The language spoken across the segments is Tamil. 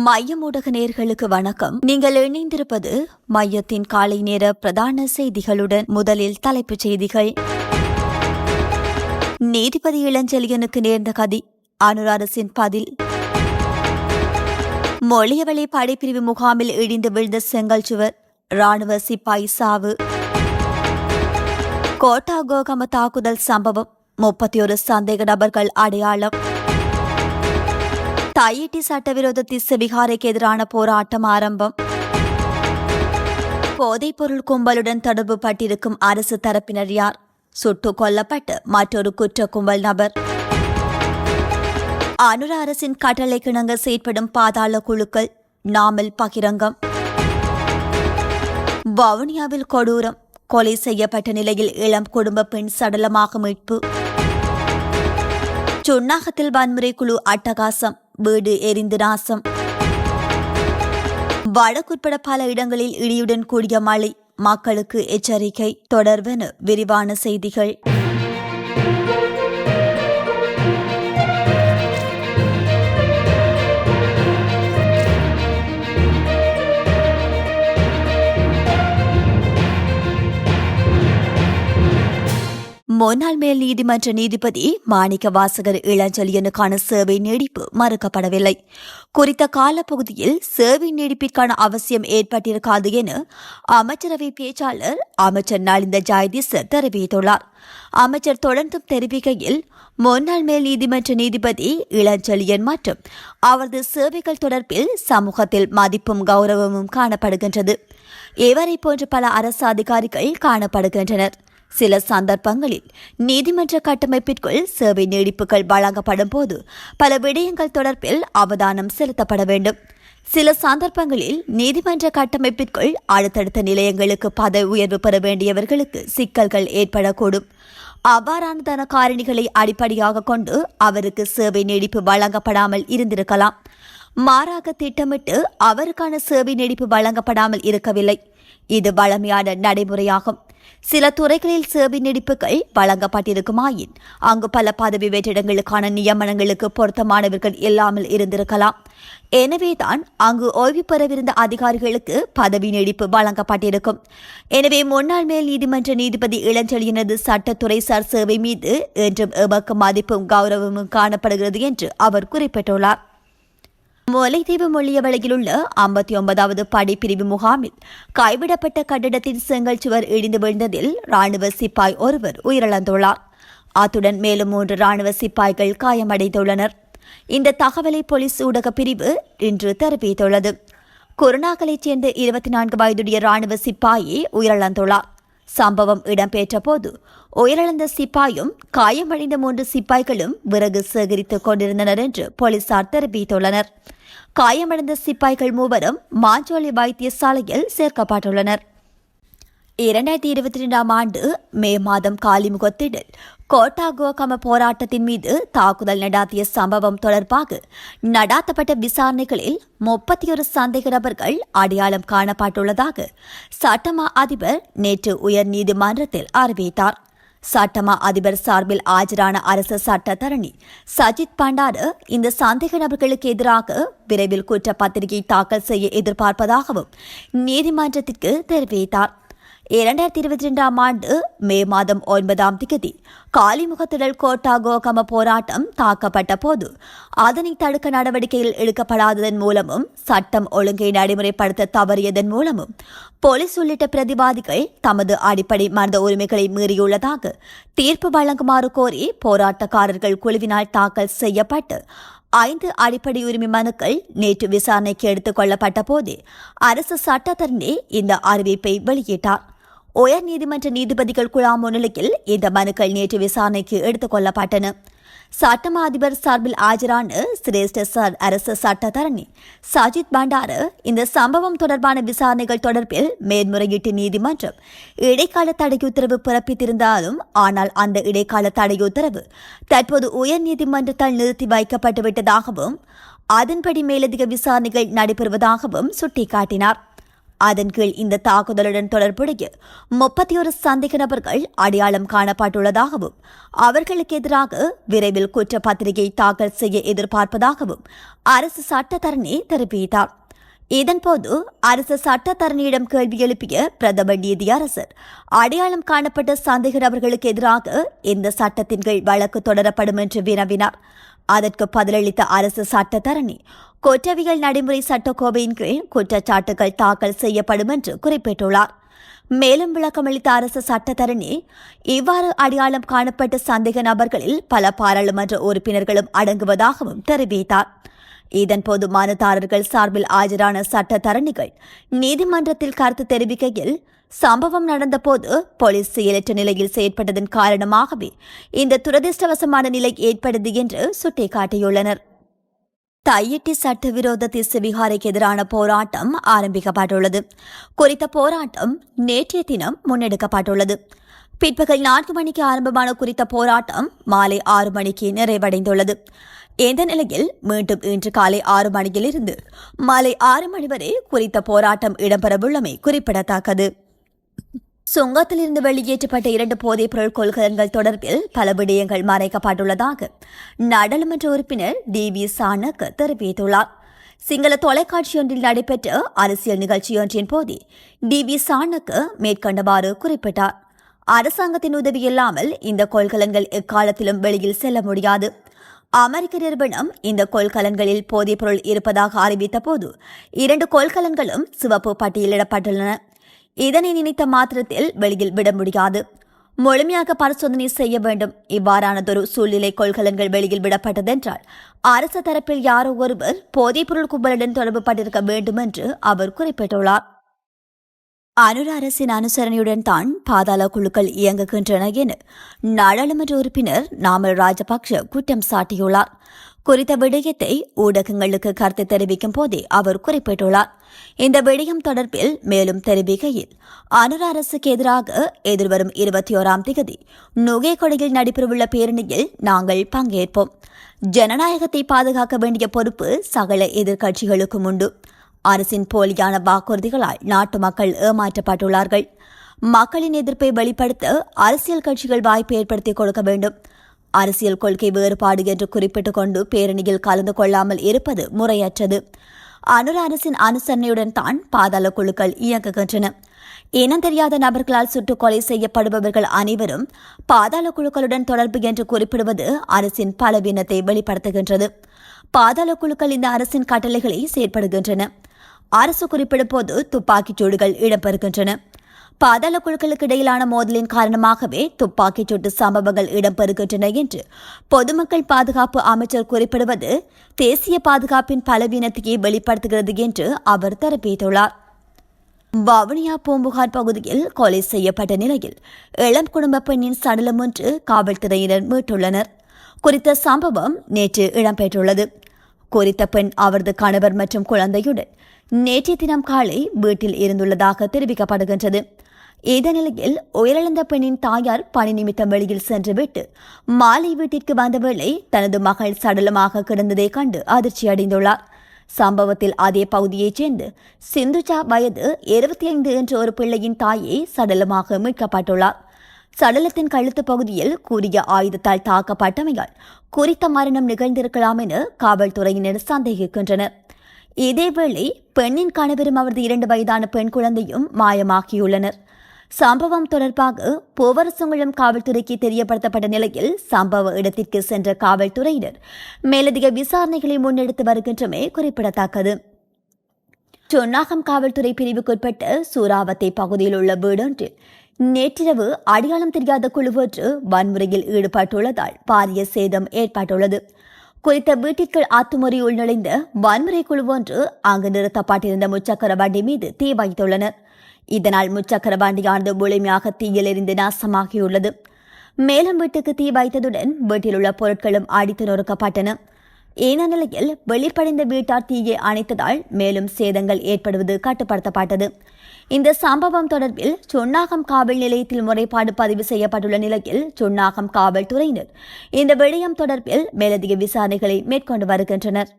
மையம் நேர்களுக்கு வணக்கம். நீங்கள் இணைந்திருப்பது மையத்தின் காலை நேர பிரதான செய்திகளுடன் முதலில் தலைப்புச் செய்திகள். நீதிபதி இளஞ்செழியனுக்கு நேர்ந்த கதி அனுர் அரசின் பதில். மொழியவழி படைப்பிரிவு முகாமில் இடிந்து விழுந்த செங்கல் சுவர் ராணுவ சிப்பாய் சாவு. கோட்டா கோகம தாக்குதல் சம்பவம் முப்பத்தி ஒரு சந்தேக நபர்கள் அடையாளம். தையிட்டி சட்டவிரோத திஸ்ஸ விகாரைக்கு எதிரான போராட்டம் ஆரம்பம். போதைப்பொருள் கும்பலுடன் தொடர்பு பட்டிருக்கும் அரசு தரப்பினர் யார்? சுட்டுக் கொல்லப்பட்டு மற்றொரு குற்ற கும்பல் நபர். அனுர அரசின் கட்டளை கிணங்க செயற்படும் பாதாள குழுக்கள் நாமல் பகிரங்கம். வவுனியாவில் கொடூரம் கொலை செய்யப்பட்ட நிலையில் இளம் குடும்ப பெண் சடலமாக மீட்பு. சுன்னாகத்தில் வன்முறை குழு அட்டகாசம். வீடு எரிந்து நாசம். வடக்குட்பட பல இடங்களில் இடியுடன் கூடிய மழை. மக்களுக்கு எச்சரிக்கை. தொடர்பென விரிவான செய்திகள். முன்னாள் மேல் நீதிமன்ற நீதிபதி மாணிக்க வாசகர் இளஞ்செழியனுக்கான சேவை நீடிப்பு மறுக்கப்படவில்லை. குறித்த காலப்பகுதியில் சேவை நீடிப்பிற்கான அவசியம் ஏற்பட்டிருக்காது என அமைச்சரவை பேச்சாளர் அமைச்சர் நலிந்த ஜாயதிஸ் தெரிவித்துள்ளார். அமைச்சர் தொடர்ந்தும் தெரிவிக்கையில் முன்னாள் மேல் நீதிமன்ற நீதிபதி இளஞ்செழியன் மற்றும் அவரது சேவைகள் தொடர்பில் சமூகத்தில் மதிப்பும் கௌரவமும் காணப்படுகின்றது. இவரை போன்ற பல அரசு அதிகாரிகள் காணப்படுகின்றனர். சில சந்தர்ப்பங்களில் நீதிமன்ற கட்டமைப்பிற்குள் சேவை நீடிப்புகள் வழங்கப்படும் போது பல விடயங்கள் தொடர்பில் அவதானம் செலுத்தப்பட வேண்டும். சில சந்தர்ப்பங்களில் நீதிமன்ற கட்டமைப்பிற்குள் அடுத்தடுத்த நிலையங்களுக்கு பதவி உயர்வு பெற வேண்டியவர்களுக்கு சிக்கல்கள் ஏற்படக்கூடும். அவ்வாறானதான காரணிகளை அடிப்படையாக கொண்டு அவருக்கு சேவை நீடிப்பு வழங்கப்படாமல் இருந்திருக்கலாம். மாறாக திட்டமிட்டு அவருக்கான சேவை நீடிப்பு வழங்கப்படாமல் இருக்கவில்லை. இது வழமையான நடைமுறையாகும். சில துறைகளில் சேவை நீடிப்புகள் வழங்கப்பட்டிருக்குமாயின் அங்கு பல பதவி வெற்றிடங்களுக்கான நியமனங்களுக்கு பொருத்தமானவர்கள் இல்லாமல் இருந்திருக்கலாம். எனவேதான் அங்கு ஓய்வு பெறவிருந்த அதிகாரிகளுக்கு பதவி நீடிப்பு வழங்கப்பட்டிருக்கும். எனவே முன்னாள் மேல் நீதிமன்ற நீதிபதி இளஞ்செழியனது சட்டத்துறை சார் சேவை மீது என்றும் எமக்கு மதிப்பும் கௌரவமும் காணப்படுகிறது என்று அவர் குறிப்பிட்டுள்ளார். முல்லைத்தீவு மொழியவளையில் உள்ள ஐம்பத்தி ஒன்பதாவது படிப்பிரிவு முகாமில் கைவிடப்பட்ட கட்டிடத்தின் செங்கல் சுவர் இடிந்து விழுந்ததில் ராணுவ சிப்பாய் ஒருவர் உயிரிழந்துள்ளார். அத்துடன் மேலும் மூன்று ராணுவ சிப்பாய்கள் காயமடைந்துள்ளனர். இந்த தகவலை போலீஸ் ஊடக பிரிவு இன்று தெரிவித்துள்ளது. கொரோனாக்களைச் சேர்ந்த இருபத்தி நான்கு வயதுடைய ராணுவ சிப்பாயி உயிரிழந்துள்ளார். சம்பவம் இடம்பெற்ற போது உயிரிழந்த சிப்பாயும் காயமடைந்த மூன்று சிப்பாய்களும் விறகு சேகரித்துக் கொண்டிருந்தனர் என்று போலீசார் தெரிவித்துள்ளனர். காயமடைந்த சிப்பாய்கள் மூவரும் மாஞ்சோலை வைத்தியசாலையில் சேர்க்கப்பட்டுள்ளனர். இரண்டாயிரத்தி இருபத்தி ரெண்டாம் ஆண்டு மே மாதம் காலிமுகத்திடல் கோட்டா கோகம போராட்டத்தின் மீது தாக்குதல் நடாத்திய சம்பவம் தொடர்பாக நடாத்தப்பட்ட விசாரணைகளில் முப்பத்தி ஒரு சந்தேக நபர்கள் அடையாளம் காணப்பட்டுள்ளதாக சட்டமா அதிபர் நேற்று உயர் நீதிமன்றத்தில் அறிவித்தார். சட்டமா அதிபர் சார்பில் ஆஜரான அரசு சட்டத்தரணி சஜித் பண்டாரு இந்த சந்தேக நபர்களுக்கு எதிராக விரைவில் குற்றப்பத்திரிகை தாக்கல் செய்ய எதிர்பார்ப்பதாகவும் நீதிமன்றத்திற்கு தெரிவித்தார். இரண்டாயிரத்தி இருபத்தி ரெண்டாம் ஆண்டு மே மாதம் ஒன்பதாம் திகதி காலிமுகத்திடல் கோட்டா கோகம போராட்டம் தாக்கப்பட்ட போது அதனை தடுக்க நடவடிக்கையில் எடுக்கப்படாததன் மூலமும் சட்டம் ஒழுங்கை நடைமுறைப்படுத்த தவறியதன் மூலமும் போலீஸ் உள்ளிட்ட பிரதிவாதிகள் தமது அடிப்படை மனித உரிமைகளை மீறியுள்ளதாக தீர்ப்பு வழங்குமாறு கோரி போராட்டக்காரர்கள் குழுவினால் தாக்கல் செய்யப்பட்டு ஐந்து அடிப்படை உரிமை மனுக்கள் நேற்று விசாரணைக்கு எடுத்துக் கொள்ளப்பட்ட போதே அரசு சட்டத்தரணி இந்த அறிவிப்பை வெளியிட்டார். உயர் நீதிமன்ற நீதிபதிகள் குழா முன்னிலையில் இந்த மனுக்கள் நேற்று விசாரணைக்கு எடுத்துக் கொள்ளப்பட்டன. சட்டமா அதிபர் சார்பில் ஆஜரான சிரேஷ்ட சார் அரசு சட்டத்தரணி சஜித் பண்டாரு இந்த சம்பவம் தொடர்பான விசாரணைகள் தொடர்பில் மேன்முறையீட்டு நீதிமன்றம் இடைக்கால தடை உத்தரவு பிறப்பித்திருந்தாலும் ஆனால் அந்த இடைக்கால தடை உத்தரவு தற்போது உயர் நீதிமன்றத்தால் நிறுத்தி வைக்கப்பட்டுவிட்டதாகவும் அதன்படி மேலதிக விசாரணைகள் நடைபெறுவதாகவும் சுட்டிக்காட்டினார். அதன் கீழ் இந்த தாக்குதலுடன் தொடர்புடைய முப்பத்தி ஒரு சந்தேக நபர்கள் அடையாளம் காணப்பட்டுள்ளதாகவும் அவர்களுக்கு எதிராக விரைவில் குற்றப்பத்திரிகை தாக்கல் செய்ய எதிர்பார்ப்பதாகவும் அரசு சட்டத்தரணி தெரிவித்தார். இதன்போது அரசு சட்டத்தரணியிடம் கேள்வி எழுப்பிய பிரதமர் நீதியரசர் அடையாளம் காணப்பட்ட சந்தேக நபர்களுக்கு எதிராக இந்த சட்டத்தின் கீழ் வழக்கு தொடரப்படும் என்று வினவினார். அதற்கு பதிலளித்த அரசு சட்டத்தரணி குற்றவியல் நடைமுறை சட்டக்கோவையின் கீழ் குற்றச்சாட்டுகள் தாக்கல் செய்யப்படும் என்று குறிப்பிட்டுள்ளார். மேலும் விளக்கமளித்த அரசு சட்டத்தரணி இவ்வாறு அடையாளம் காணப்பட்ட சந்தேக நபர்களில் பல பாராளுமன்ற உறுப்பினர்களும் அடங்குவதாகவும் தெரிவித்தார். இதன்போது மனுதாரர்கள் சார்பில் ஆஜரான சட்டத்தரணிகள் நீதிமன்றத்தில் கருத்து தெரிவிக்கையில் சம்பவம் நடந்தபோது போலீஸ் செயலற்ற நிலையில் செயற்பட்டதன் காரணமாகவே இந்த துரதிருஷ்டவசமான நிலை ஏற்பட்டது என்று சுட்டிக்காட்டியுள்ளனர். தையிட்டி சட்டவிரோத திசுவிகாரைக்கு எதிரான போராட்டம் ஆரம்பிக்கப்பட்டுள்ளது குறித்த போராட்டம் நேற்றைய தினம் முன்னெடுக்கப்பட்டுள்ளது பிற்பகல் நான்கு மணிக்கு ஆரம்பமான குறித்த போராட்டம் மாலை ஆறு மணிக்கு நிறைவடைந்துள்ளது இந்த நிலையில் மீண்டும் இன்று காலை ஆறு மணியிலிருந்து மாலை ஆறு மணி வரை குறித்த போராட்டம் இடம்பெறவுள்ளமை குறிப்பிடத்தக்கது சுங்கத்திலிருந்து வெளியேற்றப்பட்ட இரண்டு போதைப் பொருள் கொள்கலன்கள் தொடர்பில் பல விடயங்கள் மறைக்கப்பட்டுள்ளதாக நாடாளுமன்ற உறுப்பினர் டி வி சானக் தெரிவித்துள்ளார். சிங்கள தொலைக்காட்சியொன்றில் நடைபெற்ற அரசியல் நிகழ்ச்சியொன்றின் போது டி வி சானக்கு மேற்கண்டவாறு குறிப்பிட்டார். அரசாங்கத்தின் உதவி இல்லாமல் இந்த கொள்கலன்கள் எக்காலத்திலும் வெளியில் செல்ல முடியாது. அமெரிக்க நிறுவனம் இந்த கொள்கலன்களில் போதைப் பொருள் இருப்பதாக அறிவித்த போது இரண்டு கொள்கலன்களும் சிவப்பு பட்டியலிடப்பட்டுள்ளன. இதனை நினைத்த மாத்திரத்தில் வெளியில் விட முடியாது. முழுமையாக பரிசோதனை செய்ய வேண்டும். இவ்வாறானதொரு சூழ்நிலை கொள்கலன்கள் வெளியில் விடப்பட்டதென்றால் அரசு தரப்பில் யாரோ ஒருவர் போதைப் பொருள் கும்பலுடன் தொடர்பு பட்டிருக்க வேண்டும் என்று அவர் குறிப்பிட்டுள்ளார். அனுர அரசின் அனுசரணையுடன் தான் பாதாள குழுக்கள் இயங்குகின்றன என நாடாளுமன்ற உறுப்பினர் நாமல் ராஜபக்ஷ குற்றம் சாட்டியுள்ளார். குறித்த விடயத்தை ஊடகங்களுக்கு கருத்து தெரிவிக்கும் போதே அவர் குறிப்பிட்டுள்ளார். இந்த விடயம் தொடர்பில் மேலும் தெரிவிக்கையில் அனுர அரசுக்கு எதிராக எதிர்வரும் இருபத்தி ஓராம் தேதி நுகைக்கொடையில் நடைபெறவுள்ள பேரணியில் நாங்கள் பங்கேற்போம். ஜனநாயகத்தை பாதுகாக்க வேண்டிய பொறுப்பு சகல எதிர்க்கட்சிகளுக்கும் உண்டு. அரசின் போலியான வாக்குறுதிகளால் நாட்டு மக்கள் ஏமாற்றப்பட்டுள்ளார்கள். மக்களின் எதிர்ப்பை வெளிப்படுத்த அரசியல் கட்சிகள் வாய்ப்பு ஏற்படுத்திக் கொடுக்க வேண்டும். அரசியல் கொள்கை வேறுபாடு என்று குறிப்பிட்டுக் கொண்டு பேரணியில் கலந்து கொள்ளாமல் இருப்பது முறையற்றது. அனுர அரசின் அனுசரணையுடன் தான் பாதாள குழுக்கள் இயங்குகின்றன. இனம் தெரியாத நபர்களால் சுட்டுக் கொலை செய்யப்படுபவர்கள் அனைவரும் பாதாள குழுக்களுடன் தொடர்பு என்று குறிப்பிடுவது அரசின் பலவீனத்தை வெளிப்படுத்துகின்றது. பாதாள குழுக்கள் இந்த அரசின் கட்டளைகளை செயற்படுகின்றன. அரசு குறிப்பிடும் போது துப்பாக்கிச் சூடுகள் இடம்பெறுகின்றன. பாதாள குழுக்களுக்கு இடையிலான மோதலின் காரணமாகவே துப்பாக்கிச் சூட்டு சம்பவங்கள் இடம்பெறுகின்றன என்று பொதுமக்கள் பாதுகாப்பு அமைச்சர் குறிப்பிடுவது தேசிய பாதுகாப்பின் பலவீனத்தையே வெளிப்படுத்துகிறது என்று அவர் தெரிவித்துள்ளார். வவுனியா பூம்புகார் பகுதியில் கொலை செய்யப்பட்ட நிலையில் இளம் குடும்ப பெண்ணின் சடலம் ஒன்று காவல்துறையினர் மீட்டுள்ளனர். குறித்த சம்பவம் நேற்று இடம்பெற்றுள்ளது. குறித்த பெண் அவரது கணவர் மற்றும் குழந்தையுடன் நேற்றைய தினம் காலை வீட்டில் இருந்துள்ளதாக தெரிவிக்கப்படுகின்றது. இந்த நிலையில் உயிரிழந்த பெண்ணின் தாயார் பணி நிமித்தம் வெளியில் சென்றுவிட்டு மாலை வீட்டிற்கு வந்த வேளை தனது மகள் சடலமாக கிடந்ததை கண்டு அதிர்ச்சி அடைந்துள்ளார். சம்பவத்தில் அதே பகுதியைச் சேர்ந்து சிந்துஜா வயது இருபத்தி ஐந்து என்ற ஒரு பிள்ளையின் தாயை சடலமாக மீட்கப்பட்டுள்ளார். சடலத்தின் கழுத்து பகுதியில் கூறிய ஆயுதத்தால் தாக்கப்பட்டமையால் குறித்த மரணம் நிகழ்ந்திருக்கலாம் என காவல்துறையினர் சந்தேகிக்கின்றனர். இதேவேளை பெண்ணின் கணவரும் அவரது இரண்டு வயதான பெண் குழந்தையும் மாயமாகியுள்ளனர். சம்பவம் தொடர்பாக பூவரசங்குளம் காவல்துறைக்கு தெரியப்படுத்தப்பட்ட நிலையில் சம்பவ இடத்திற்கு சென்ற காவல்துறையினர் மேலதிக விசாரணைகளை முன்னெடுத்து வருகின்றமை குறிப்பிடத்தக்கது. சொன்னாகம் காவல்துறை பிரிவுக்குட்பட்ட சூறாவத்தை பகுதியில் உள்ள வீடொன்றில் நேற்றிரவு அடையாளம் தெரியாத குழு ஒன்று வன்முறையில் ஈடுபட்டுள்ளதால் பாரிய சேதம் ஏற்பட்டுள்ளது. குறித்த வீட்டிற்குள் அத்துமுறை உள்நுழைந்த வன்முறை குழு ஒன்று அங்கு நிறுத்தப்பட்டிருந்த முச்சக்கர வண்டி மீது தீ வைத்துள்ளனர். இதனால் முச்சக்கர வண்டியானது முழுமையாக தீயில் நாசமாகியுள்ளது. மேலும் வீட்டுக்கு தீ வைத்ததுடன் வீட்டில் உள்ள பொருட்களும் அடித்து நொறுக்கப்பட்டன. ஏன நிலையில் வெளிப்படைந்த வீட்டார் தீயை அணைத்ததால் மேலும் சேதங்கள் ஏற்படுவது கட்டுப்படுத்தப்பட்டது. இந்த சம்பவம் தொடர்பில் சுன்னாகம் காவல் நிலையத்தில் முறைப்பாடு பதிவு செய்யப்பட்டுள்ள நிலையில் சுன்னாகம் காவல்துறையினர் இந்த விடயம் தொடர்பில் மேலதிக விசாரணைகளை மேற்கொண்டு வருகின்றனர்.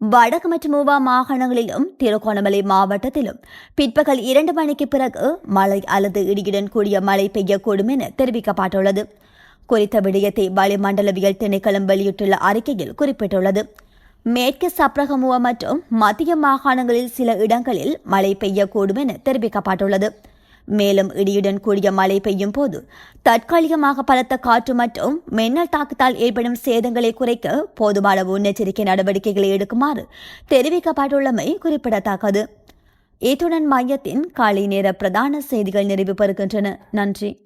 வடக்கு மற்றும் மூவா மாகாணங்களிலும் திருகோணமலை மாவட்டத்திலும் பிற்பகல் இரண்டு மணிக்கு பிறகு மழை அல்லது இடியுடன் கூடிய மழை பெய்யக்கூடும் என தெரிவிக்கப்பட்டுள்ளது. குறித்த விடயத்தை வளிமண்டலவியல் திணைக்களம் வெளியிட்டுள்ள அறிக்கையில் குறிப்பிட்டுள்ளது. மேற்கு சப்ரகமுவ மற்றும் மத்திய மாகாணங்களில் சில இடங்களில் மழை பெய்யக்கூடும் என தெரிவிக்கப்பட்டுள்ளது. மேலும் இடியுடன் கூடிய மழை பெய்யும் போது தற்காலிகமாக பலத்த காற்று மற்றும் மின்னல் தாக்கத்தால் ஏற்படும் சேதங்களை குறைக்க போதுமான முன்னெச்சரிக்கை நடவடிக்கைகளை எடுக்குமாறு தெரிவிக்கப்பட்டுள்ளமை குறிப்பிடத்தக்கது. இத்துடன் மையத்தின் காலை நேர பிரதான செய்திகள் நிறைவு பெறுகின்றன. நன்றி.